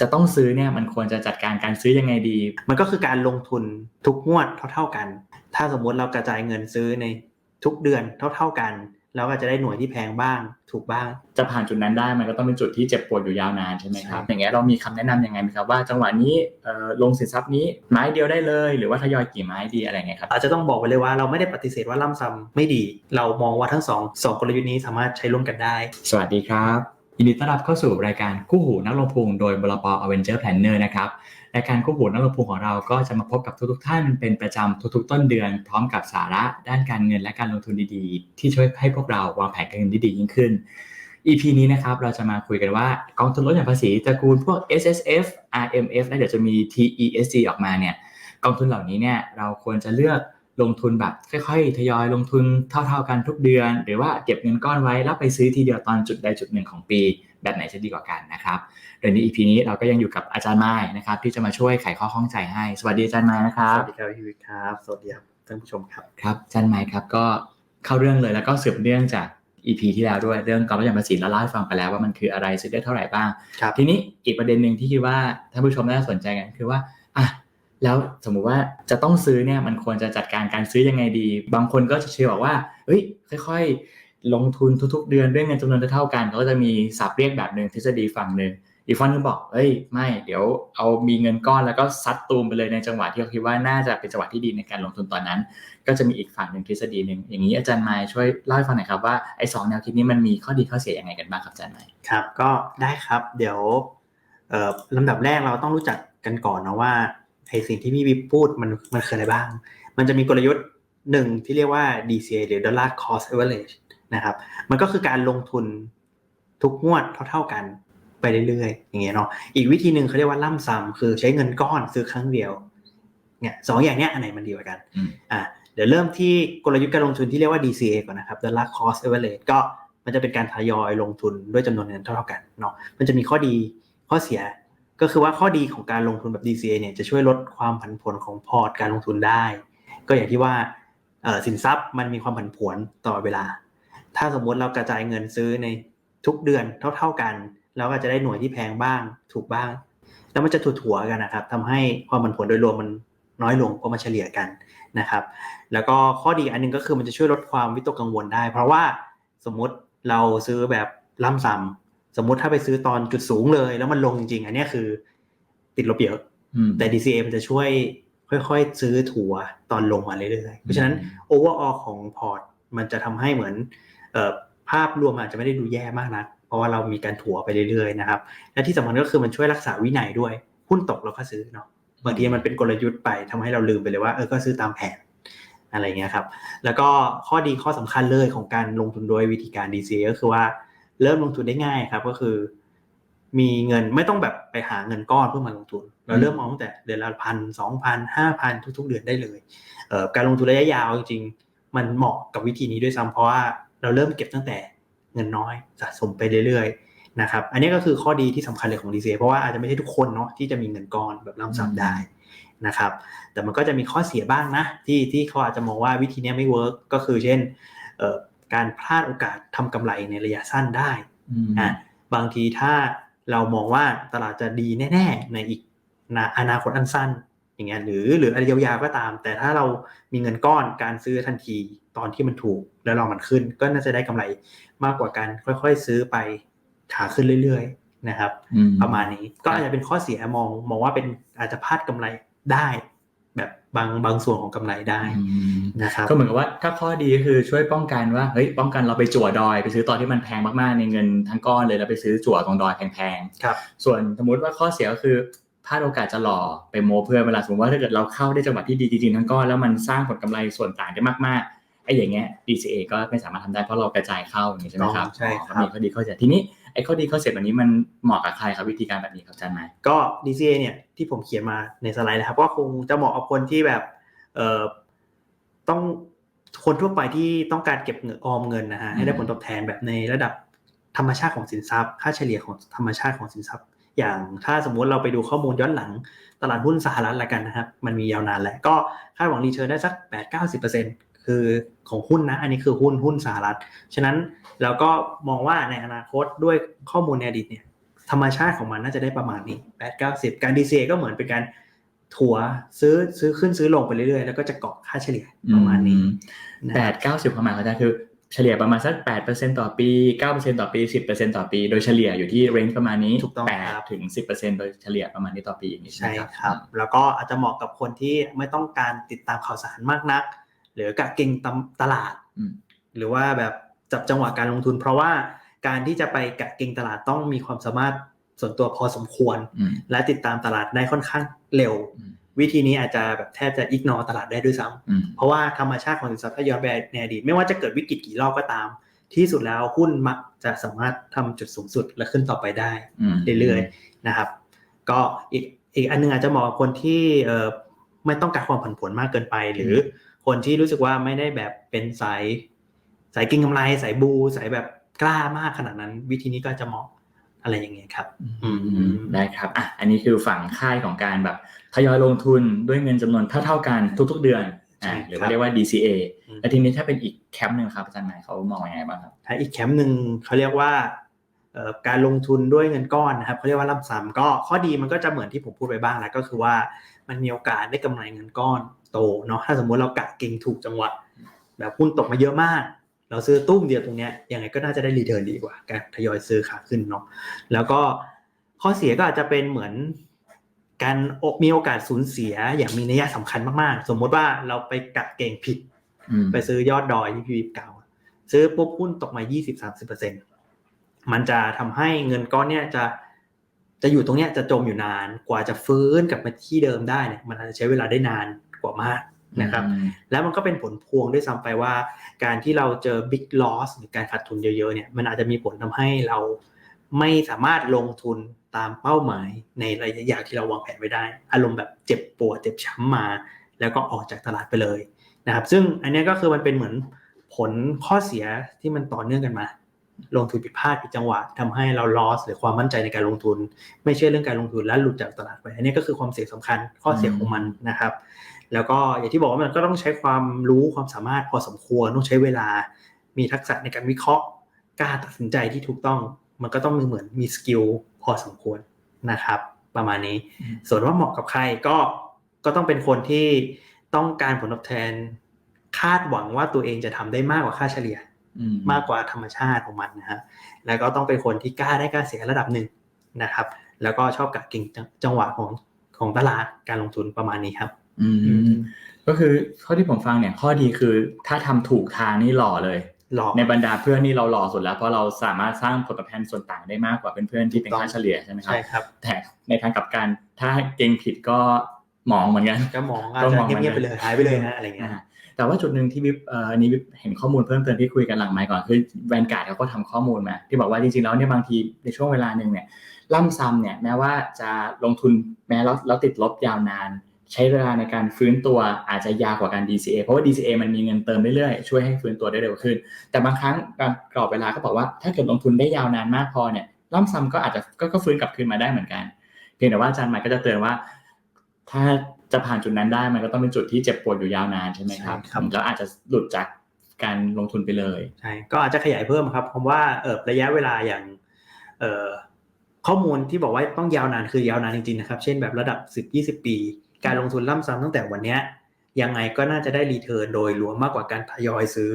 จะต้องซื้อเนี่ยมันควรจะจัดการการซื้อยังไงดี มันก็คือการลงทุนทุกงวดเท่าๆกัน ถ้าสมมติเรากระจายเงินซื้อในทุกเดือนเท่าๆกันเราก็จะได้หน่วยที่แพงบ้าง ถูกบ้าง จะผ่านจุดนั้นได้มันก็ต้องเป็นจุดที่เจ็บปวดอยู่ยาวนานใช่ไหมครับใช่อย่างเงี้ยเรามีคำแนะนำยังไงไหมครับว่าจังหวะนี้เอ่อลงสินทรัพย์นี้ไม้เดียวได้เลย หรือว่าทยอยกี่ไม้ดีอะไรเงี้ยครับอาจจะต้องบอกไปเลยว่าเราไม่ได้ปฏิเสธว่าล่ำซ้ำไม่ดี เรามองว่าทั้งสองสองกลยุทธ์นี้สามารถใช้ร่วมกันได้ สวัสดีครับ ยินดีต้อนรับเข้าสู่รายการคู่หูนักลงทุนโดยบลป Avenger Planner นะครับ รายการคู่หูนักลงทุนของเราก็จะมาพบกับทุกๆท่านเป็นประจำทุกๆ ต้นเดือน พร้อมกับสาระด้านการเงินและการลงทุนดีๆ ที่ช่วยให้พวกเราวางแผนการเงินที่ดียิ่งขึ้น EP นี้นะครับเราจะมาคุยกันว่ากองทุนลดหย่อนภาษีตระกูลพวก S S F R M F และเดี๋ยวจะมี T E S G ออกมาเนี่ยกองทุนเหล่านี้เนี่ยเราควรจะเลือก ลงทุนแบบค่อยๆ ทยอยลงทุนเท่า ๆกันทุกเดือน หรือว่าเก็บเงินก้อนไว้แล้วไปซื้อทีเดียวตอนจุดใดจุดหนึ่งของปี แบบไหนจะดีกว่ากันนะครับโดยใน EP นี้เราก็ยังอยู่กับอาจารย์ไม้นะครับ ที่จะมาช่วยไขข้อข้องใจให้ สวัสดีอาจารย์ไม้นะครัสบวัสดีครับพี่วิทย์ครับสวัสดีครับท่านผู้ชมครับครับอาจารย์ไม้ครับก็เข้าเรื่องเลยแล้วก็สืบเรื่องจาก EP ที่แล้วด้วยเรื่องการลดหย่อนภาษีแล้วเล่าให้ฟังไปแล้วว่ามันคืออะไรซื้อได้เท่าไหร่บ้างครับทีนี้อีกประเด็นหนึ่งที่คิดว่าท่านผู้ชมน่าสนใจกันคือว่าอะ แล้วสมมุติว่าจะต้องซื้อเนี่ยมันควรจะจัดการการซื้อยังไงดี บางคนก็จะเชื่อบอกว่าเฮ้ยค่อยๆ ลงทุนทุกๆ เดือนด้วยเงินจำนวนเท่ากันเขาก็จะมีศัพท์เรียกแบบหนึ่งทฤษฎีฝั่งหนึ่งอีกฝั่งหนึงบอกเฮ้ยไม่เดี๋ยวเอามีเงินก้อนแล้วก็ซัดตูมไปเลยในจังหวะที่เขาคิดว่าน่าจะเป็นจังหวะที่ดีในการลงทุนตอนนั้น ก็จะมีอีกฝั่งหนึ่งทฤษฎีหนึ่งอย่างนี้อาจารย์ไมค์ช่วยเล่าให้ฟังหน่อยครับว่าไอ้สองแนวคิดนี้มันมีข้อดีข้อเสียยังไงกันบ้างครับอาจารย์ไมค์ครับก็ได้ครับเดี๋ยวลำดับแรกเราต้องรู้จักกันก่อนนะว่า ไอสิ่งที่พี่วิปพูดมันมันคืออะไรบ้าง มันจะมีกลยุทธ์หนึ่งที่เรียกว่า DCA หรือ Dollar Cost Average นะครับ มันก็คือการลงทุนทุกงวดเท่า ๆกันไปเรื่อยๆ อย่างเงี้ยเนาะ อีกวิธีหนึ่งเขาเรียกว่าล่ำซ้ำคือใช้เงินก้อนซื้อครั้งเดียว เนี่ยสองอย่างเนี้ยอันไหนมันดีกว่ากันอืมอะเดี๋ยวเริ่มที่กลยุทธ์การลงทุนที่เรียกว่า DCA ก่อนนะครับ Dollar Cost Average ก็มันจะเป็นการทยอยลงทุนด้วยจำนวนเงินเท่าๆกันเนาะ มันจะมีข้อดีข้อเสีย ก็คือว่าข้อดีของการลงทุนแบบ DCA เนี่ยจะช่วยลดความผันผวนของพอร์ตการลงทุนได้ ก็อย่างที่ว่าสินทรัพย์มันมีความผันผวนตลอเวลา ถ้าสมมติเรากระจายเงินซื้อในทุกเดือนเท่า ๆกันเราก็จะได้หน่วยที่แพงบ้าง ถูกบ้าง แล้วมันจะถั่วๆกันนะครับทำให้ความผันผวนโดยรวมมันน้อยลงเพราะมันเฉลี่ยกันนะครับ แล้วก็ข้อดีอันหนึงก็คือมันจะช่วยลดความวิตกกังวลได้ เพราะว่าสมมุติเราซื้อแบบล่ำซ้ำ สมมุติถ้าไปซื้อตอนจุดสูงเลย แล้วมันลงจริงๆอันเนี้ยคือ ติดลบเยอะอืมแต่ DCA มันจะช่วยค่อยๆ ซื้อถัวตอนลงมาเรื่อยๆ เพราะฉะนั้น overall ของพอร์ตมันจะทำให้เหมือนเอ่อภาพรวมอาจจะไม่ได้ดูแย่มากนัก เพราะว่าเรามีการถัวไปเรื่อยๆนะครับ และที่สำคัญก็คือมันช่วยรักษาวินัยด้วย หุ้นตกเราก็ซื้อเนาะ บางทีมันเป็นกลยุทธ์ไปทำให้เราลืมไปเลยว่าเออ ก็ซื้อตามแผนอะไรเงี้ยครับ แล้วก็ข้อดีข้อสำคัญเลยของการลงทุนโดยวิธีการ DCA ก็คือว่า เริ่มลงทุนได้ง่ายครับ ก็คือ มีเงินไม่ต้องแบบไปหาเงินก้อนเพื่อมาลงทุน เราเริ่มเอาตั้งแต่เดือนละพันสองพันห้าพันทุก ๆ เดือนได้เลยเอ่อการลงทุนระยะยาวจริงๆ มันเหมาะกับวิธีนี้ด้วยซ้ำเพราะว่าเราเริ่มเก็บตั้งแต่เงินน้อยสะสมไปเรื่อยๆนะครับ อันนี้ก็คือข้อดีที่สำคัญเลยของ DCA เพราะว่าอาจจะไม่ใช่ทุกคนเนาะที่จะมีเงินก้อนแบบล่ำซ้ำได้นะครับ แต่มันก็จะมีข้อเสียบ้างนะที่ที่เขาอาจจะมองว่าวิธีเนี้ยไม่เวิร์กก็คือเช่นเอ่อ การพลาดโอกาสทำกำไรในระยะสั้นได้อืมอะบางทีถ้าเรามองว่าตลาดจะดีแน่ ๆ ในอีกนาอนาคตอันสั้น อย่างเงี้ยหรือหรืออะไรยาวๆก็ตาม แต่ถ้าเรามีเงินก้อนการซื้อทันทีตอนที่มันถูกแล้วรอมันขึ้น ก็น่าจะได้กำไรมากกว่าการค่อย ๆ ซื้อไปขาขึ้นเรื่อย ๆ นะครับอืมประมาณนี้ก็อาจจะเป็นข้อเสียมองมองว่าเป็นอาจจะพลาดกำไรได้แบบบางบางส่วนของกำไรได้อืมนะครับก็เหมือนกับว่าถ้าข้อดีก็คือช่วยป้องกันว่าเฮ้ยป้องกันเราไปจั่วดอย ไปซื้อตอนที่มันแพงมากๆในเงินทั้งก้อนเลยแล้วไปซื้อจั่วตรงดอยแพงๆครับส่วนสมมติว่าข้อเสียก็คือพลาดโอกาสจะหล่อไปโมเพื่อนเวลาสมมติว่าถ้าเกิดเราเข้าได้จังหวะที่ดีจริงๆทั้งก้อนแล้วมันสร้างผลกำไรส่วนต่างได้มากๆไอ้อย่างเงี้ย DCA ก็ไม่สามารถทำได้เพราะเรากระจายเข้าอย่างนี้ใช่ไหมครับใช่ครับอ๋อก็มีข้อดีข้อเสียทีนี้ไอ้ ข้อดีข้อเสียแบบนี้มันเหมาะกับใครครับวิธีการแบบนี้ครับอาจารย์ไหมก็ DCA เนี่ยที่ผมเขียนมาในสไลด์นะครับ ก็คงจะเหมาะกับคนที่แบบเอ่อต้องคนทั่วไปที่ต้องการเก็บเงินออมเงินนะฮะให้ได้ผลตอบแทนแบบในระดับธรรมชาติของสินทรัพย์ ค่าเฉลี่ยของธรรมชาติของสินทรัพย์ อย่างถ้าสมมุติเราไปดูข้อมูลย้อนหลังตลาดหุ้นสหรัฐละกันนะครับ มันมียาวนานแหละก็คาดหวังรีเทิร์นได้สัก 8-90% คือของหุ้นนะ อันนี้คือหุ้นหุ้นสหรัฐ ฉะนั้นเราก็มองว่าในอนาคตด้วยข้อมูลในอดีตเนี่ยธรรมชาติของมันน่าจะได้ประมาณนี้แปดเก้าสิบการ DCA ก็เหมือนเป็นการถัวซื้อซื้อขึ้นซื้อลงไปเรื่อยๆ แล้วก็จะเกาะค่าเฉลี่ยประมาณนี้นะแปดเก้าสิบความหมายของอาจารย์คือเฉลี่ยประมาณสักแปดเปอร์เซ็นต่อปีเก้าเปอร์เซ็นต่อปีสิบเปอร์เซ็นต่อปี โดยเฉลี่ยอยู่ที่เรนจ์ประมาณนี้ถูกต้องแปดครับถึงสิบเปอร์เซ็นโดยเฉลี่ยประมาณนี้ต่อปีอย่างนี้ใช่ใช่ไหมครับ แล้วก็อาจจะเหมาะกับคนที่ไม่ต้องการติดตามข่าวสารมากนัก หรือกะเก่งตำตลาดอืมหรือว่าแบบจับจังหวะการลงทุน เพราะว่าการที่จะไปกะเก่งตลาดต้องมีความสามารถส่วนตัวพอสมควรอืมและติดตามตลาดได้ค่อนข้างเร็วอืมวิธีนี้อาจจะแบบแทบจะอิกนอตลาดได้ด้วยซ้ำอืมเพราะว่าธรรมชาติของสินทรัพย์ถ้าย้อนไปในอดีตไม่ว่าจะเกิดวิกฤตกี่รอบก็ตาม ที่สุดแล้วหุ้นมักจะสามารถทำจุดสูงสุดและขึ้นต่อไปได้อืมเรื่อยๆนะครับ ก็อีกอีกอันหนึงอาจจะเหมาะกับคนที่เอ่อไม่ต้องการความผันผวนมากเกินไปหรือ คนที่รู้สึกว่าไม่ได้แบบเป็นสายสายเกิงกำไรสายบูสายแบบกล้ามากขนาดนั้น วิธีนี้ก็จะเหมาะอะไรอย่างเงี้ยครับอืมได้ครับอะอันนี้คือฝั่งค่ายของการแบบทยอยลงทุนด้วยเงินจำนวนเท่าๆกันทุก ๆ เดือนใช่อะหรือครัว่าบเรียกว่า DCA อืมแล้วทีนี้ถ้าเป็นอีกแคมป์หนึ่งครับอาจารย์หมายเขามองยังไงบ้างครับถ้าอีกแคมป์หนึ่งเขาเรียกว่าเอ่อการลงทุนด้วยเงินก้อนนะครับเขาเรียกว่าล่ำซ้ำก็ข้อดีมันก็จะเหมือนที่ผมพูดไปบ้างแล้วก็คือว่ามันมีโอกาสได้กำไรเงินก้อน โตเนาะถ้าสมมุติเรากะเก่งถูกจังหวะแบบหุ้นตกมาเยอะมาก เราซื้อตุ้มเดียวตรงเนี้ยยังไงก็น่าจะได้รีเทิร์นดีกว่า การทยอยซื้อขาขึ้นเนาะแล้วก็ข้อเสียก็อาจจะเป็นเหมือนการมีโอกาสสูญเสียอย่างมีนัยสำคัญมากๆ สมมติว่าเราไปกะเก่งผิดอืมไปซื้อยอดดอยที่พี่วิบกล่าวซื้อปุ๊บหุ้นตกมา 20-30%มันจะทำให้เงินก้อนเนี้ยจะจะอยู่ตรงเนี้ยจะจมอยู่นานกว่าจะฟื้นกลับมาที่เดิมได้เนี่ยมันอาจจะใช้เวลาได้นาน กว่ามากนะครับอืมแล้วมันก็เป็นผลพวงด้วยซ้ำไปว่า การที่เราเจอ big loss หรือการขาดทุนเยอะๆเนี่ยมันอาจจะมีผลทำให้เราไม่สามารถลงทุนตามเป้าหมายในระยะยาวที่เราวางแผนไว้ได้ อารมณ์แบบเจ็บปวดเจ็บช้ำมา แล้วก็ออกจากตลาดไปเลยนะครับ ซึ่งอันเนี้ยก็คือมันเป็นเหมือนผลข้อเสียที่มันต่อเนื่องกันมา ลงทุนผิดพลาดผิดจังหวะทำให้เรา loss หรือความมั่นใจในการลงทุน ไม่เชื่อเรื่องการลงทุนและหลุดจากตลาดไป อันนี้ก็คือความเสี่ยงสำคัญข้อเสียของมันนะครับ แล้วก็อย่างที่บอกว่ามันก็ต้องใช้ความรู้ความสามารถพอสมควรต้องใช้เวลา มีทักษะในการวิเคราะห์กล้าตัดสินใจที่ถูกต้อง มันก็ต้องมีเหมือนมีสกิลพอสมควรนะครับ ประมาณนี้อืมส่วนว่าเหมาะกับใครก็ก็ต้องเป็นคนที่ต้องการผลตอบแทนคาดหวังว่าตัวเองจะทำได้มากกว่าค่าเฉลี่ยอืมมากกว่าธรรมชาติของมันนะฮะแล้วก็ต้องเป็นคนที่กล้าได้กล้าเสียระดับหนึ่งนะครับ แล้วก็ชอบกะเก่งจังจังหวะของของตลาดการลงทุนประมาณนี้ครับ อืมก็คือข้อที่ผมฟังเนี่ยข้อดีคือถ้าทำถูกทางนี่หล่อเลยหลอกในบรรดาเพื่อนนี่เราหล่อสุดแล้ว เพราะเราสามารถสร้างผลตอบแทนส่วนต่างได้มากกว่าเพื่อนๆที่เป็นถูกต้องค่าเฉลี่ยใช่ไหมครับใช่ครับแต่ในทางกลับกันถ้าเก่งผิดก็หมองเหมือนกันก็มองอาจก็จะมองเงียบๆไปเลยหายไปเลยนะอะไรเงี้ยอ่าแต่ว่าจุดหนึ่งที่วิบเอ่ออันนี้วิบเห็นข้อมูลเพิ่มเติมที่คุยกันหลังไมค์ก่อนคือแวนการ์ดเขาก็ทำข้อมูลมา ที่บอกว่าจริงๆแล้วเนี่ยบางทีในช่วงเวลาหนึ่งเนี่ยล่ำซ้ำเนี่ยแม้ว่าจะลงทุนแม้แล้วแล้วติดลบยาวนาน ใช้เวลาในการฟื้นตัวอาจจะยาวกว่าการ DCA เพราะว่า DCA มันมีเงินเติมเรื่อยๆช่วยให้ฟื้นตัวได้เร็วขึ้น แต่บางครั้งการกรอบเวลาก็บอกว่าถ้าเกิดลงทุนได้ยาวนานมากพอเนี่ยล่ำซ้ำก็อาจจะก็ก็ฟื้นกลับคืนมาได้เหมือนกันเพียงแต่ว่าอาจารย์หมายก็จะเตือนว่า ถ้าจะผ่านจุดนั้นได้มันก็ต้องเป็นจุดที่เจ็บปวดอยู่ยาวนานใช่ไหมครับใช่ครับแล้วอาจจะหลุดจากการลงทุนไปเลยใช่ก็อาจจะขยายเพิ่มครับเพราะว่าเออระยะเวลาอย่างเอ่อข้อมูลที่บอกว่าต้องยาวนานคือยาวนานจริงๆนะครับ เช่นแบบระดับ 10-20 ปี การลงทุนล่ำซ้ำตั้งแต่วันเนี้ยยังไงก็น่าจะได้รีเทิร์นโดยรวมมากกว่าการทยอยซื้อ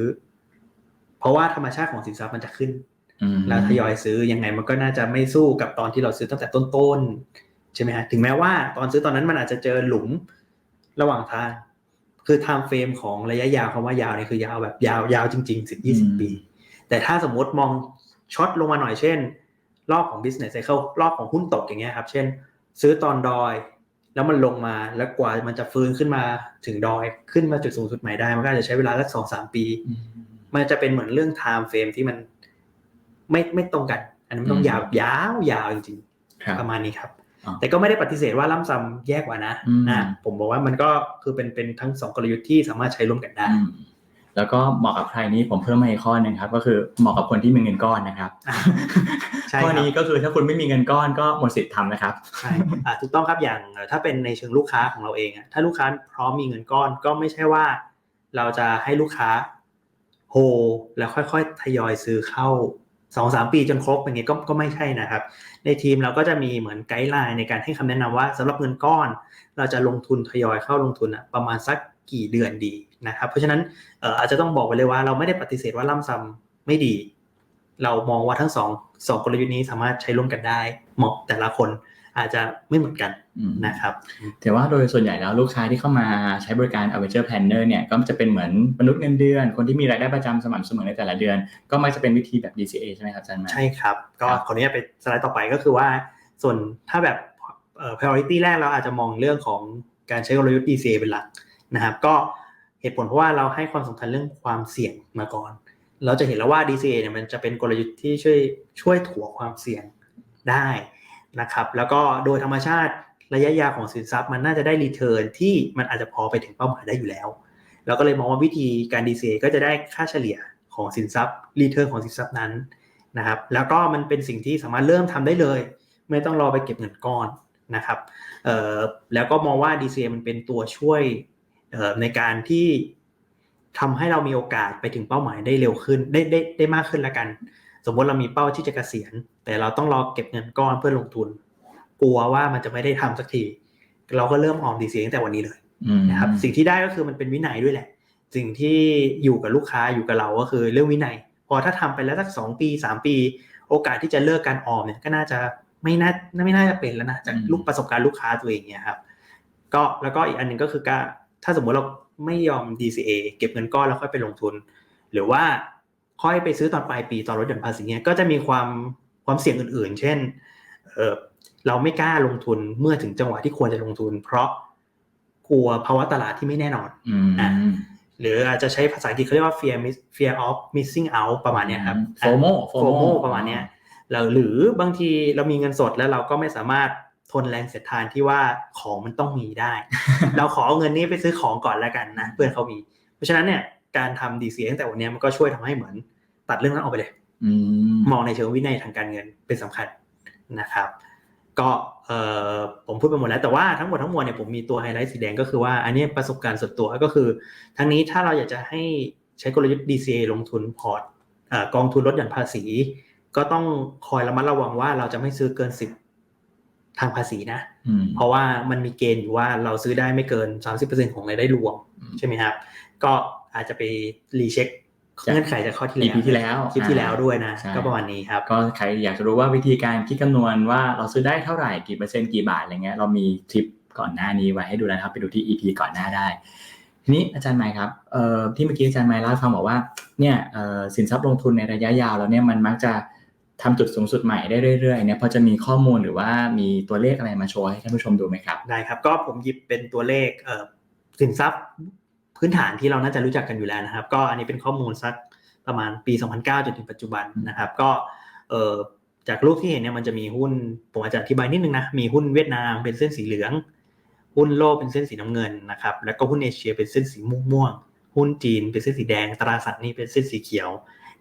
เพราะว่าธรรมชาติของสินทรัพย์มันจะขึ้นอืมแล้วทยอยซื้อยังไงมันก็น่าจะไม่สู้กับตอนที่เราซื้อตั้งแต่ต้นๆใช่ไหมฮะถึงแม้ว่าตอนซื้อตอนนั้นมันอาจจะเจอหลุมระหว่างทางคือไทม์เฟรมของระยะยาวคำว่ายาวเนี่ยคือยาวแบบยาวยาวจริงๆสิบยี่สิบปี แต่ถ้าสมมติมองช็อตลงมาหน่อยเช่น รอบของ business cycle รอบของหุ้นตกอย่างเงี้ยครับ เช่น ซื้อตอนดอย แล้วมันลงมาแล้วกว่ามันจะฟื้นขึ้นมาถึงดอยขึ้นมาจุดสูงสุดใหม่ได้มันก็อาจจะใช้เวลาสักสองสามปีอืมมันจะเป็นเหมือนเรื่อง time frame ที่มันไม่ไม่ตรงกัน อันนั้นมันต้องอืมยาวยาวยาวจริงครับๆประมาณนี้ครับอ๋อแต่ก็ไม่ได้ปฏิเสธว่าล่ำซ้ำแยกกว่านะอืมนะผมบอกว่ามันก็คือเป็นเป็นทั้งสองกลยุทธ์ที่สามารถใช้ร่วมกันได้อืม แล้วก็เหมาะกับใครนี่ผมเพิ่มมาอีกข้อหนึ่งครับ ก็คือเหมาะกับคนที่มีเงินก้อนนะครับอ่าใช่ครับข้อนี้ก็คือถ้าคุณไม่มีเงินก้อนก็หมดสิทธิ์ทำนะครับใช่อะถูกต้องครับอย่างเอ่อถ้าเป็นในเชิงลูกค้าของเราเองอะถ้าลูกค้าพร้อมมีเงินก้อนก็ไม่ใช่ว่า เราจะให้ลูกค้าโฮแล้วค่อยๆทยอยซื้อเข้าสองสามปีจนครบอย่างเงี้ยก็ก็ไม่ใช่นะครับ ในทีมเราก็จะมีเหมือนไกด์ไลน์ในการให้คำแนะนำว่าสำหรับเงินก้อน เราจะลงทุนทยอยเข้าลงทุนอะประมาณสัก กี่เดือนดีนะครับเพราะฉะนั้นเอ่ออาจจะต้องบอกไปเลยว่าเราไม่ได้ปฏิเสธว่าล่ำซ้ำไม่ดี เรามองว่าทั้งสองสองกลยุทธ์นี้สามารถใช้ร่วมกันได้เหมาะแต่ละคนอาจจะไม่เหมือนกันอืมนะครับ แต่ว่าโดยส่วนใหญ่แล้วลูกค้าที่เข้ามาใช้บริการ Avenger Planner เนี่ยก็จะเป็นเหมือนมนุษย์เงินเดือน คนที่มีรายได้ประจำสม่ำเสมอในแต่ละเดือน ก็มักจะเป็นวิธีแบบ DCA ใช่ไหมครับอาจารย์มาใช่ครับ ก็ครับขออนุญาตไปสไลด์ต่อไปก็คือว่า ส่วนถ้าแบบเอ่อ priority แรกเราอาจจะมองเรื่องของการใช้กลยุทธ์ DCA เป็นหลัก นะครับ ก็เหตุผลเพราะว่าเราให้ความสำคัญเรื่องความเสี่ยงมาก่อน เราจะเห็นแล้วว่า DCA เนี่ยมันจะเป็นกลยุทธ์ที่ช่วยช่วยถัวความเสี่ยงได้นะครับ แล้วก็โดยธรรมชาติระยะยาวของสินทรัพย์มันน่าจะได้รีเทิร์นที่มันอาจจะพอไปถึงเป้าหมายได้อยู่แล้ว เราก็เลยมองว่าวิธีการ DCA ก็จะได้ค่าเฉลี่ยของสินทรัพย์รีเทิร์นของสินทรัพย์นั้นนะครับ แล้วก็มันเป็นสิ่งที่สามารถเริ่มทำได้เลย ไม่ต้องรอไปเก็บเงินก้อนนะครับแล้วก็มองว่า DCA มันเป็นตัวช่วย ในการที่ทำให้เรามีโอกาสไปถึงเป้าหมายได้เร็วขึ้นได้ได้ได้มากขึ้นละกัน สมมติเรามีเป้าที่จะเกษียณ แต่เราต้องรอเก็บเงินก้อนเพื่อลงทุน กลัวว่ามันจะไม่ได้ทำสักที เราก็เริ่มออม DCA ตั้งแต่วันนี้เลยอืมนะครับ สิ่งที่ได้ก็คือมันเป็นวินัยด้วยแหละ สิ่งที่อยู่กับลูกค้าอยู่กับเราก็คือเรื่องวินัย พอถ้าทำไปแล้วสักสองปีสามปี โอกาสที่จะเลิกการออมเนี่ยก็น่าจะไม่น่าไม่น่าจะเป็นแล้วนะจากลูกประสบการณ์ลูกค้าตัวเองเนี่ยครับ ก็แล้วก็อีกอันหนึ่งก็คือการ ถ้าสมมติเราไม่ยอม DCA เก็บเงินก้อนแล้วค่อยไปลงทุน หรือว่าค่อยไปซื้อตอนปลายปีตอนลดหย่อนภาษีเนี่ยก็จะมีความความเสี่ยงอื่นๆ เช่นเออเราไม่กล้าลงทุนเมื่อถึงจังหวะที่ควรจะลงทุน เพราะกลัวภาวะตลาดที่ไม่แน่นอนอืมอะหรืออาจจะใช้ภาษาอังกฤษเขาเรียกว่า fear miss fear of missing out ประมาณเนี้ยครับโฟโมโฟโมประมาณเนี้ยเราหรือบางทีเรามีเงินสดแล้วเราก็ไม่สามารถท นแรงเสียดทานที่ว่าของมันต้องมีได้ เราขอเอาเงินนี้ไปซื้อของก่อนแล้วกันนะเพื่อนเขามี เพราะฉะนั้นเนี่ยการทำ DCA ตั้งแต่วันเนี้ยมันก็ช่วยทำให้เหมือนตัดเรื่องนั้นออกไปเลยอืมมองในเชิงวินัยทางการเงินเป็นสำคัญนะครับ ก็เอ่อผมพูดไปหมดแล้วแต่ว่าทั้งหมดทั้งมวลเนี่ยผมมีตัวไฮไลท์สีแดงก็คือว่าอันนี้ประสบการณ์ส่วนตัวก็คือ ทั้งนี้ถ้าเราอยากจะให้ใช้กลยุทธ์ DCA ลงทุนพอร์ตเอ่อกองทุนลดหย่อนภาษี ก็ต้องคอยระมัดระวังว่าเราจะไม่ซื้อเกิน 10 ทางภาษีนะอืมเพราะว่ามันมีเกณฑ์อยู่ว่าเราซื้อได้ไม่เกิน 30%ของรายได้รวมอืมใช่ไหมครับ ก็อาจจะไปรีเช็คจากเงื่อนไขจากข้อที่แล้ว EP ที่แล้วคลิปที่แล้วด้วยนะใช่ก็ประมาณนี้ครับ ก็ใครอยากจะรู้ว่าวิธีการคิดคำนวณว่าเราซื้อได้เท่าไหร่กี่เปอร์เซ็นต์กี่บาทอะไรเงี้ยเรามีคลิปก่อนหน้านี้ไว้ให้ดูแล้วนะครับ ไปดูที่ EP ก่อนหน้าได้ทีนี้อาจารย์ไมค์ครับเอ่อที่เมื่อกี้อาจารย์ไมค์เล่าให้ฟังบอกว่าเนี่ยเอ่อสินทรัพย์ลงทุนในระยะยาวแล้วเนี่ยมันมักจะ ทำจุดสูงสุดใหม่ได้เรื่อยๆเนี่ยพอจะมีข้อมูลหรือว่ามีตัวเลขอะไรมาโชว์ให้ท่านผู้ชมดูไหมครับ ได้ครับ ก็ผมหยิบเป็นตัวเลขเสินทรัพย์พื้นฐานที่เราน่าจะรู้จักกันอยู่แล้วนะครับ ก็อันนี้เป็นข้อมูลสักประมาณปี 2009 จนถึงปัจจุบันนะครับ ก็จากรูปที่เห็นเนี่ยมันจะมีหุ้นผมอาจจะอธิบายนิดนึงนะมีหุ้นเวียดนามเป็นเส้นสีเหลือง หุ้นโลกเป็นเส้นสีน้ำเงินนะครับแล้วก็หุ้นเอเชียเป็นเส้นสีม่วงหุ้นจีนเป็นเส้นสีแดงตราสารนี้เป็นเส้นสีเขียว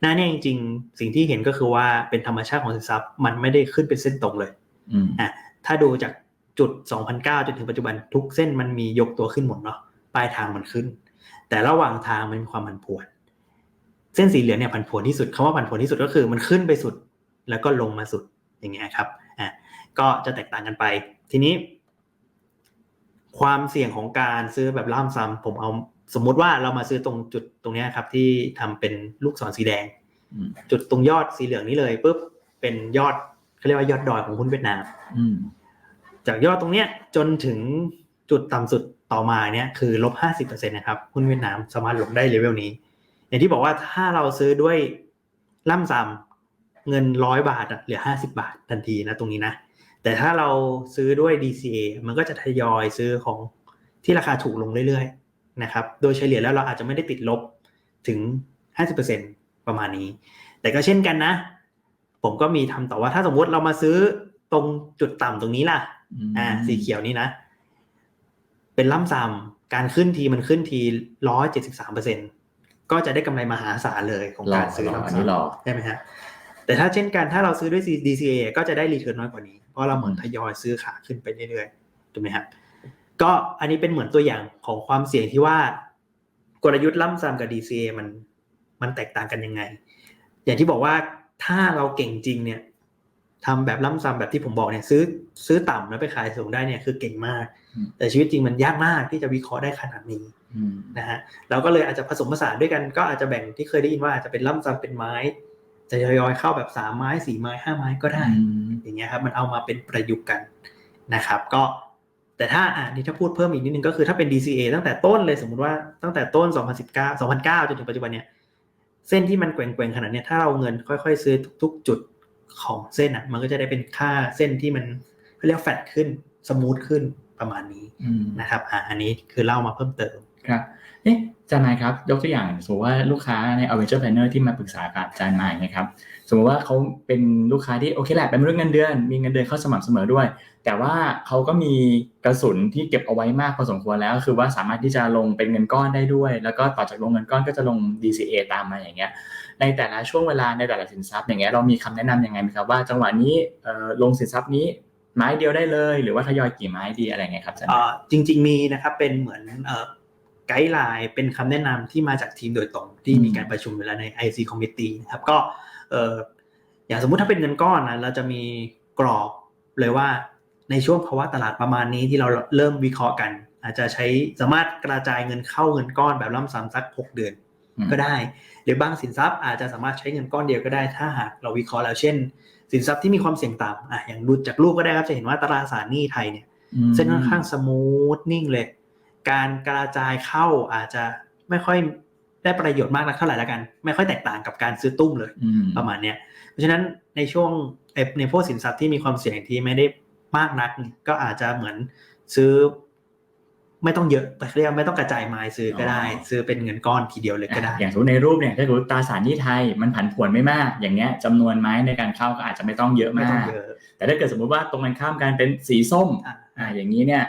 น้าเนี่ยจริงๆ สิ่งที่เห็นก็คือว่าเป็นธรรมชาติของสินทรัพย์ มันไม่ได้ขึ้นเป็นเส้นตรงเลยอืมอะถ้าดูจากจุด 2009 จนถึงปัจจุบันทุกเส้นมันมียกตัวขึ้นหมดเนาะปลายทางมันขึ้น แต่ระหว่างทางมันมีความผันผวน เส้นสีเหลืองเนี่ยผันผวนที่สุดคำว่าผันผวนที่สุดก็คือมันขึ้นไปสุด แล้วก็ลงมาสุดอย่างเงี้ยครับอะก็จะแตกต่างกันไป ทีนี้ ความเสี่ยงของการซื้อแบบล่ามซ้ำผมเอา สมมุติว่าเรามาซื้อตรงจุดตรงเนี้ยครับ ที่ทำเป็นลูกศรสีแดงอืมจุดตรงยอดสีเหลืองนี้เลยปุ๊บเป็นยอดเขาเรียกว่ายอดดอยของหุ้นเวียดนามอืมจากยอดตรงเนี้ยจนถึงจุดต่ำสุดต่อมาเนี่ยคือลบห้าสิบเปอร์เซ็นต์นะครับหุ้นเวียดนามสามารถลงได้เลเวลนี้ อย่างที่บอกว่าถ้าเราซื้อด้วยล่ำซ้ำเงินร้อยบาทอะเหลือห้าสิบาททันทีนะตรงนี้นะ แต่ถ้าเราซื้อด้วย DCA มันก็จะทยอยซื้อของที่ราคาถูกลงเรื่อยๆ นะครับ โดยเฉลี่ยแล้วเราอาจจะไม่ได้ติดลบถึง 50%ประมาณนี้ แต่ก็เช่นกันนะ ผมก็มีทำต่อว่าถ้าสมมติเรามาซื้อตรงจุดต่ำตรงนี้ล่ะ อ่า สีเขียวนี่นะ เป็นล่ำซ้ำการขึ้นทีมันขึ้นทีร้อยเจ็ดสิบสามเปอร์เซ็นก็จะได้กำไรมหาศาลเลยของรอการซื้อรอล่ำอันซ้ำนี้รอใช่ไหมฮะแต่ถ้าเช่นกันถ้าเราซื้อด้วย DCA ก็จะได้รีเทิร์นน้อยกว่านี้ เพราะเราเหมือนทยอยซื้อขาขึ้นไปเรื่อยๆถูกไหมครับ ก็อันนี้เป็นเหมือนตัวอย่างของความเสี่ยงที่ว่ากลยุทธ์ล่ำซ้ำกับ DCA มันมันแตกต่างกันยังไง อย่างที่บอกว่าถ้าเราเก่งจริงเนี่ยทำแบบล่ำซ้ำแบบที่ผมบอกเนี่ยซื้อซื้อต่ำแล้วไปขายสูงได้เนี่ยคือเก่งมากอืมแต่ชีวิตจริงมันยากมากที่จะวิเคราะห์ได้ขนาดนี้อืมนะฮะเราก็เลยอาจจะผสมผสานด้วยกันก็อาจจะแบ่งที่เคยได้ยินว่าอาจจะเป็นล่ำซ้ำเป็นไม้จะทยอยเข้าแบบสามไม้สี่ไม้ห้าไม้ก็ได้อืมอย่างเงี้ยครับ มันเอามาเป็นประยุกต์กันนะครับ ก็ แต่ถ้าอ่านี่ถ้าพูดเพิ่มอีกนิดนึงก็คือถ้าเป็น DCA ตั้งแต่ต้นเลยสมมุติว่าตั้งแต่ต้น 2019 2009 จนถึงปัจจุบันเนี่ยเส้นที่มันแกว่งๆขนาดเนี้ยถ้าเราเงินค่อยๆ ซื้อทุก ๆ จุดของเส้นอะมันก็จะได้เป็นค่าเส้นที่มันเขาเรียกแฟตขึ้นสมูทขึ้นประมาณนี้อืมนะครับอ่าอันนี้คือเล่ามาเพิ่มเติมครับเอ๊ะอาจารย์นายครับ ยกตัวอย่างสมมติว่าลูกค้าใน Avenger Planner ที่มาปรึกษากับอาจารย์นายนะครับ สมมติว่าเขาเป็นลูกค้าที่โอเคแหละเป็นมนุษย์เงินเดือน มีเงินเดือนเข้าสม่ำเสมอด้วย แต่ว่าเขาก็มีกระสุนที่เก็บเอาไว้มากพอสมควรแล้ว คือว่าสามารถที่จะลงเป็นเงินก้อนได้ด้วย แล้วก็ต่อจากลงเงินก้อนก็จะลง DCA ตามมาอย่างเงี้ย ในแต่ละช่วงเวลาในแต่ละสินทรัพย์อย่างเงี้ยเรามีคำแนะนำยังไงไหมครับว่าจังหวะนี้ลงสินทรัพย์นี้ไม้เดียวได้เลยหรือว่าทยอยกี่ไม้ดีอะไรเงี้ยครับอาจารย์อ่อจริง ๆมีนะครับเป็นเหมือนไกด์ไลน์เป็นคำแนะนำที่มาจากทีมโดยตรงที่มีการประชุมเวลาใน IC Committee นะครับก็ อ่ออย่างสมมุติถ้าเป็นเงินก้อนนะเราจะมีกรอบเลยว่าในช่วงภาวะตลาดประมาณนี้ที่เราเริ่มวิเคราะห์กัน อาจจะใช้สามารถกระจายเงินเข้าเงินก้อนแบบล่ำซ้ำสัก 6 เดือนอืมก็ได้ หรือบางสินทรัพย์อาจจะสามารถใช้เงินก้อนเดียวก็ได้ ถ้าหากเราวิเคราะห์แล้วเช่น สินทรัพย์ที่มีความเสี่ยงต่ำอะอย่างดูจากรูปก็ได้ครับจะเห็นว่าตราสารหนี้ไทยเนี่ยเส้นค่อนข้างสมูทนิ่งเลย การกระจายเข้าอาจจะไม่ค่อย ได้ประโยชน์มากนักเท่าไหร่ละกัน ไม่ค่อยแตกต่างกับการซื้อตุ้มเลยอืมประมาณเนี้ยเพราะฉะนั้นในช่วงเอ่อในพวกสินทรัพย์ที่มีความเสี่ยงที่ไม่ได้มากนักเนี่ยก็อาจจะเหมือนซื้อ ไม่ต้องเยอะแต่เรียกว่าไม่ต้องกระจายไม้ซื้อก็ได้ ซื้อเป็นเงินก้อนทีเดียวเลยก็ได้ อย่างสมมติในรูปเนี่ยถ้าเกิดตราสารหนี้ไทยมันผันผวนไม่มาก อย่างเงี้ยจำนวนไม้ในการเข้าก็อาจจะไม่ต้องเยอะไม่มาต้องกเยอะแต่ถ้าเกิดสมมุติว่าตรงกันข้ามกันเป็นสีส้มอะอ่าอย่างนี้เนี่ย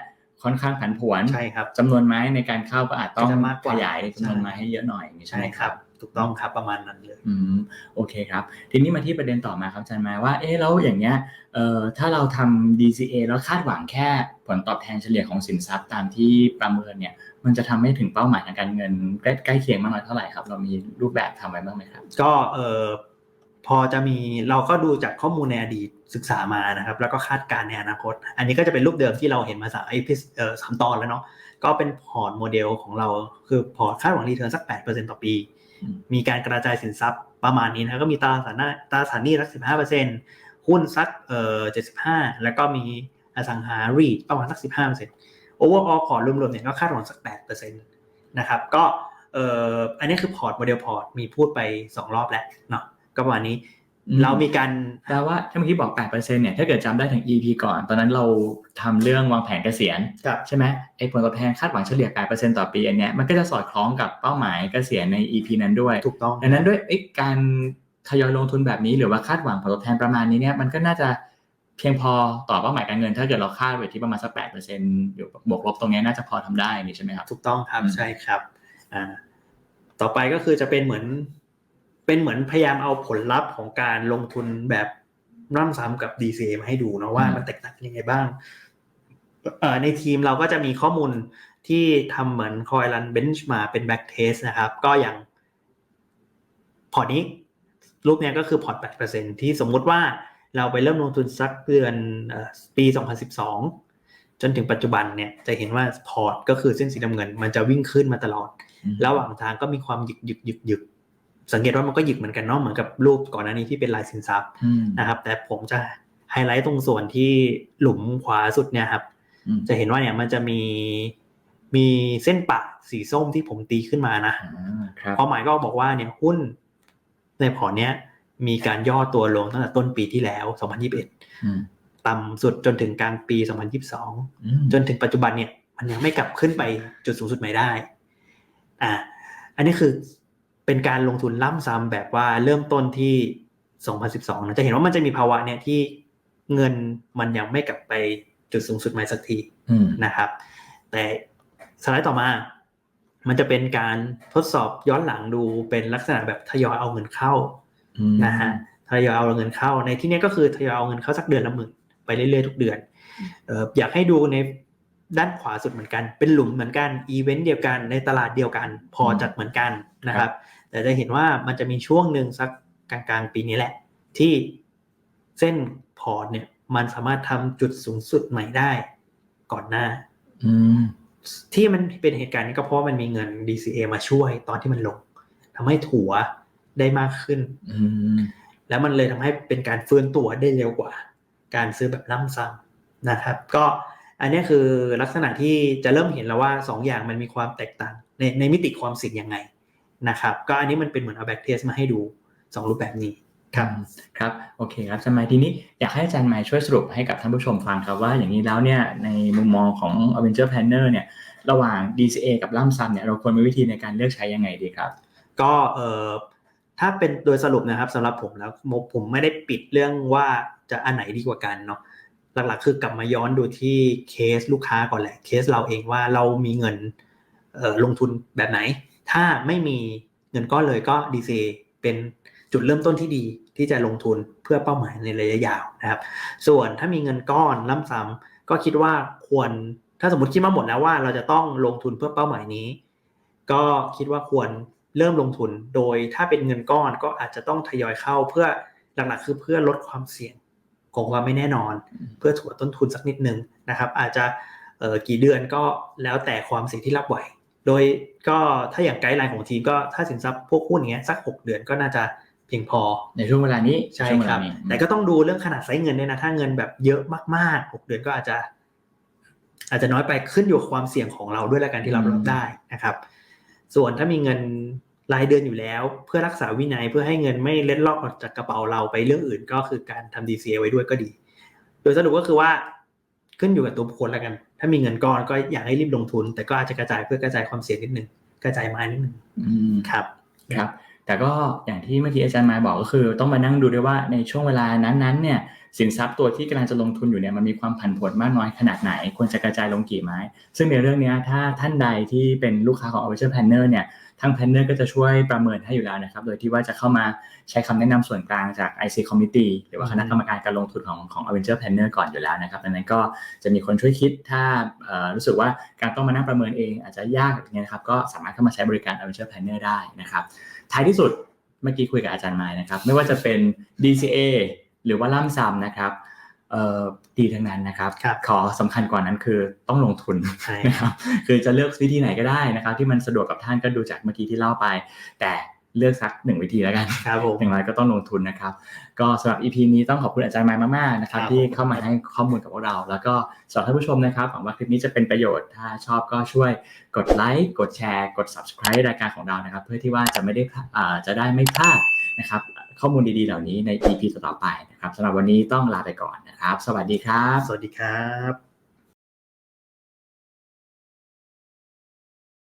ค่อนข้างผันผวนใช่ครับจำนวนไม้ในการเข้าก็อาจต้องก็จะมากกว่าขยายจำนวนไม้ให้เยอะหน่อยอย่างนี้ใช่ใช่ไหมคครัรับบถูกต้องครับประมาณนั้นเลยอืมโอเคครับ ทีนี้มาที่ประเด็นต่อมาครับอาจารย์มาว่าเอ๊ะแล้วอย่างเงี้ยเอ่อถ้าเราทำ DCA แล้วคาดหวังแค่ผลตอบแทนเฉลี่ยของสินทรัพย์ตามที่ประเมินเนี่ย มันจะทำให้ถึงเป้าหมายทางการเงินใกล้ใกล้เคียงมากน้อยเท่าไหร่ครับ เรามีรูปแบบทำไว้บ้างไหมครับ ก็เออ พอจะมีเราก็ดูจากข้อมูลในอดีตศึกษามานะครับ แล้วก็คาดการณ์ในอนาคต อันนี้ก็จะเป็นรูปเดิมที่เราเห็นมาสามไอพิสามตอนแล้วเนาะก็เป็นพอร์ตโมเดลของเราคือพอร์ตคาดหวังรีเทิร์นสัก8%ต่อปี มีการกระจายสินทรัพย์ประมาณนี้นะก็มีตราสารหน้าตราสารหนี้สัก15%หุ้นสักเอ่อ75แล้วก็มีอสังหารีประมาณสัก15% overall พอร์ตรวมๆเนี่ยก็คาดหวังสัก8%นะครับก็เอ่ออันนี้คือพอร์ตโมเดลพอร์ตมีพูดไป2รอบแล้วเนาะ ก็ประมาณนี้อืมเรามีการแปลว่าถ้าเมื่อกี้บอก8%เนี่ยถ้าเกิดจำได้ถึง EP ก่อน ตอนนั้นเราทำเรื่องวางแผนเกษียณกับใช่ไหมไอ้ผลตอบแทนคาดหวังเฉลี่ย8%ต่อปีอันเนี้ยมันก็จะสอดคล้องกับเป้าหมายเกษียณใน EP นั้นด้วยถูกต้องดังนั้นด้วยเอ้ยการทยอยลงทุนแบบนี้หรือว่าคาดหวังผลตอบแทนประมาณนี้เนี่ยมันก็น่าจะเพียงพอต่อเป้าหมายการเงิน ถ้าเกิดเราคาดไว้ที่ประมาณสัก8%อยู่บวกลบตรงเนี้ยน่าจะพอทำได้นี่ใช่ไหมครับ ถูกต้องครับอืมใช่ครับอ่าต่อไปก็คือจะเป็นเหมือน เป็นเหมือนพยายามเอาผลลัพธ์ของการลงทุนแบบร่ำซ้ำกับ DCA มาให้ดูเนาะว่ามันแตกต่างยังไงบ้างเอ่อในทีมเราก็จะมีข้อมูลที่ทำเหมือนคอยรันเบนช์มาเป็นแบ็กเทสนะครับ ก็อย่างพอร์ตนี้รูปเนี้ยก็คือพอร์ต 8%ที่สมมุติว่าเราไปเริ่มลงทุนสักเดือนเอ่อปี 2012 จนถึงปัจจุบันเนี่ยจะเห็นว่าพอร์ตก็คือเส้นสีน้ำเงิน มันจะวิ่งขึ้นมาตลอด ระหว่างทางก็มีความหยึกหยึกหยึกหยึก สังเกตว่ามันก็หยึกเหมือนกันเนาะเหมือนกับรูปก่อนหน้านี้ที่เป็นลายสินทรัพย์อืมนะครับ แต่ผมจะไฮไลท์ตรงส่วนที่หลุมขวาสุดเนี่ยครับอืมจะเห็นว่าเนี่ยมันจะมีมีเส้นปะสีส้มที่ผมตีขึ้นมานะอ่าครับความหมายก็บอกว่าเนี่ยหุ้นในพอร์ตเนี้ยมีการย่อตัวลงตั้งแต่ต้นปีที่แล้ว 2021อืมต่ำสุดจนถึงกลางปี 2022อืมจนถึงปัจจุบันเนี่ย มันยังไม่กลับขึ้นไปจุดสูงสุดใหม่ได้ อ่า อันนี้คือ เป็นการลงทุนล่ำซ้ำแบบว่าเริ่มต้นที่ 2012นะจะเห็นว่ามันจะมีภาวะเนี่ยที่เงินมันยังไม่กลับไปจุดสูงสุดใหม่สักทีอืมนะครับ แต่สไลด์ต่อมา มันจะเป็นการทดสอบย้อนหลังดูเป็นลักษณะแบบทยอยเอาเงินเข้าอืมนะฮะทยอยเอาเงินเข้า ในที่นี้ก็คือทยอยเอาเงินเข้าสักเดือนละหมื่นไปเรื่อยๆทุกเดือนเอ่ออยากให้ดูในด้านขวาสุดเหมือนกัน เป็นหลุมเหมือนกันอีเวนต์เดียวกันในตลาดเดียวกัน พอจัดเหมือนกันนะครับ แต่จะเห็นว่ามันจะมีช่วงหนึ่งสักกลางๆปีนี้แหละ ที่เส้นพอร์ตเนี่ยมันสามารถทำจุดสูงสุดใหม่ได้ก่อนหน้าอืมที่มันเป็นเหตุการณ์นี้ก็เพราะว่ามันมีเงิน DCA มาช่วยตอนที่มันลงทำให้ถัวได้มากขึ้นอืมแล้วมันเลยทำให้เป็นการฟื้นตัวได้เร็วกว่า การซื้อแบบล่ำซ้ำนะครับ ก็อันนี้คือลักษณะที่จะเริ่มเห็นแล้วว่า2อย่างมันมีความแตกต่างในในมิติความเสี่ยงยังไง นะครับ ก็อันนี้มันเป็นเหมือนเอาแบ็กเทสมาให้ดู 2 รูปแบบนี้ครับครับโอเคครับอาจารย์ไมค์ทีนี้อยากให้อาจารย์ไมค์ช่วยสรุปให้กับท่านผู้ชมฟังครับว่าอย่างนี้แล้วเนี่ยในมุมมองของ Avenger Planner เนี่ยระหว่าง DCA กับล่ำซ้ำเนี่ยเราควรมีวิธีในการเลือกใช้ยังไงดีครับ ก็เอ่อถ้าเป็นโดยสรุปนะครับสำหรับผมแล้วผมผมไม่ได้ปิดเรื่องว่าจะอันไหนดีกว่ากันเนาะหลักๆ คือกลับมาย้อนดูที่เคสลูกค้าก่อนแหละเคสเราเองว่าเรามีเงินเอ่อลงทุนแบบไหน ถ้าไม่มีเงินก้อนเลยก็ DCA เป็นจุดเริ่มต้นที่ดีที่จะลงทุนเพื่อเป้าหมายในระยะยาวนะครับ ส่วนถ้ามีเงินก้อนล่ำซ้ำก็คิดว่าควรถ้าสมมติคิดมาหมดแล้วว่าเราจะต้องลงทุนเพื่อเป้าหมายนี้ ก็คิดว่าควรเริ่มลงทุนโดยถ้าเป็นเงินก้อนก็อาจจะต้องทยอยเข้าเพื่อหลักๆ คือเพื่อลดความเสี่ยงของความไม่แน่นอน เพื่อถัวต้นทุนสักนิดนึงนะครับ อาจจะกี่เดือนก็แล้วแต่ความเสี่ยงที่รับไหว โดยก็ถ้าอย่างไกด์ไลน์ของทีมก็ถ้าสินทรัพย์พวกหุ้นอย่างเงี้ยสัก 6 เดือนก็น่าจะเพียงพอในช่วงเวลานี้ใช่ช่วงเวครัลาบนี้แต่ก็ต้องดูเรื่องขนาดไซส์เงินเนี่ยนะ ถ้าเงินแบบเยอะมากๆ 6 เดือนก็อาจจะ อาจจะน้อยไปขึ้นอยู่กับความเสี่ยงของเราด้วยละกันที่เรารับได้นะครับ ส่วนถ้ามีเงินรายเดือนอยู่แล้ว เพื่อรักษาวินัยเพื่อให้เงินไม่เล็ดลอดออกจากกระเป๋าเราไปเรื่องอื่นก็คือการทำ DCA ไว้ด้วยก็ดี โดยสรุปก็คือว่า ขึ้นอยู่กับตัวบุคคลละกัน ถ้ามีเงินก้อนก็อยากให้รีบลงทุน แต่ก็อาจจะกระจายเพื่อกระจายความเสี่ยงนิดนึงกระจายมานิดนึงอืมครับครับ แต่ก็อย่างที่เมื่อกี้อาจารย์มายบอกก็คือ ต้องมานั่งดูด้วยว่าในช่วงเวลานั้นๆเนี่ยสินทรัพย์ตัวที่กำลังจะลงทุนอยู่เนี่ยมันมีความผันผวนมากน้อยขนาดไหน ควรจะกระจายลงกี่ไม้ ซึ่งในเรื่องเนี้ยถ้าท่านใดที่เป็นลูกค้าของ Avenger Planner เนี่ย ทาง Planner ก็จะช่วยประเมินให้อยู่แล้วนะครับ โดยที่ว่าจะเข้ามาใช้คำแนะนำส่วนกลางจาก IC Committee หรือว่าคณะกรรมการการลงทุนของของ Avenger Planner ก่อนอยู่แล้วนะครับดังนั้นก็จะมีคนช่วยคิดถ้าเอ่อรู้สึกว่าการต้องมานั่งประเมินเองอาจจะยากอย่างเงี้ยนะครับก็สามารถเข้ามาใช้บริการ Avenger Planner ได้นะครับ ท้ายที่สุดเมื่อกี้คุยกับอาจารย์ไม้นะครับ ไม่ว่าจะเป็น DCA หรือว่าล่ำซ้ำนะครับ เอ่อดีทั้งนั้นนะครับครับขอสำคัญกว่านั้นคือต้องลงทุนใช่นะครับคือจะเลือกวิธีไหนก็ได้นะครับ ที่มันสะดวกกับท่านก็ดูจากเมื่อกี้ที่เล่าไป แต่เลือกสักหนึ่งวิธีแล้วกันครับผมอย่างไรก็ต้องลงทุนนะครับ ก็สำหรับ EP นี้ต้องขอบคุณอาจารย์ไมค์มากๆนะครับครับ ที่เข้ามาให้ข้อมูลกับพวกเรา แล้วก็สำหรับท่านผู้ชมนะครับหวังว่าคลิปนี้จะเป็นประโยชน์ถ้าชอบก็ช่วยกดไลค์กดแชร์ กด subscribe รายการของเรานะครับ เพื่อที่ว่าจะไม่ได้พลาดอ่าจะได้ไม่พลาดนะครับ ข้อมูลดีๆเหล่านี้ใน EP ต่อๆไปนะครับสำหรับวันนี้ต้องลาไปก่อนนะครับ สวัสดีครับ สวัสดีครับ